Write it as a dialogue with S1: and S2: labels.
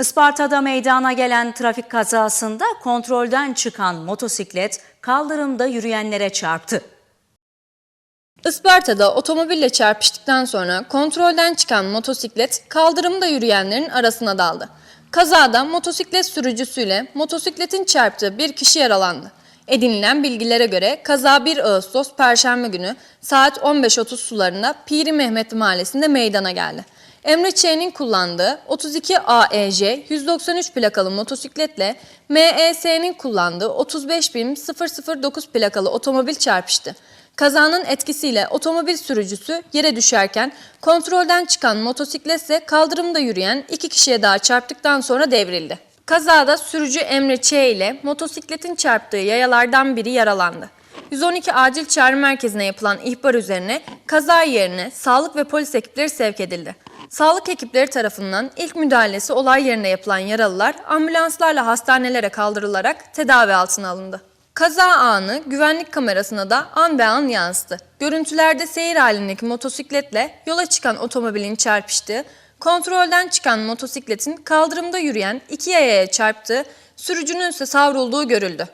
S1: Isparta'da meydana gelen trafik kazasında kontrolden çıkan motosiklet kaldırımda yürüyenlere çarptı.
S2: Isparta'da otomobille çarpıştıktan sonra kontrolden çıkan motosiklet kaldırımda yürüyenlerin arasına daldı. Kazada motosiklet sürücüsüyle motosikletin çarptığı bir kişi yaralandı. Edinilen bilgilere göre kaza 1 Ağustos Perşembe günü saat 15.30 sularında Piri Mehmet Mahallesi'nde meydana geldi. Emre Ç'nin kullandığı 32 AEJ 193 plakalı motosikletle MES'nin kullandığı 35 009 plakalı otomobil çarpıştı. Kazanın etkisiyle otomobil sürücüsü yere düşerken kontrolden çıkan motosikletle kaldırımda yürüyen iki kişiye daha çarptıktan sonra devrildi. Kazada sürücü Emre Ç ile motosikletin çarptığı yayalardan biri yaralandı. 112 acil çağrı merkezine yapılan ihbar üzerine kaza yerine sağlık ve polis ekipleri sevk edildi. Sağlık ekipleri tarafından ilk müdahalesi olay yerine yapılan yaralılar ambulanslarla hastanelere kaldırılarak tedavi altına alındı. Kaza anı güvenlik kamerasına da an be an yansıdı. Görüntülerde seyir halindeki motosikletle yola çıkan otomobilin çarpıştığı, kontrolden çıkan motosikletin kaldırımda yürüyen iki yayaya çarptığı, sürücünün ise savrulduğu görüldü.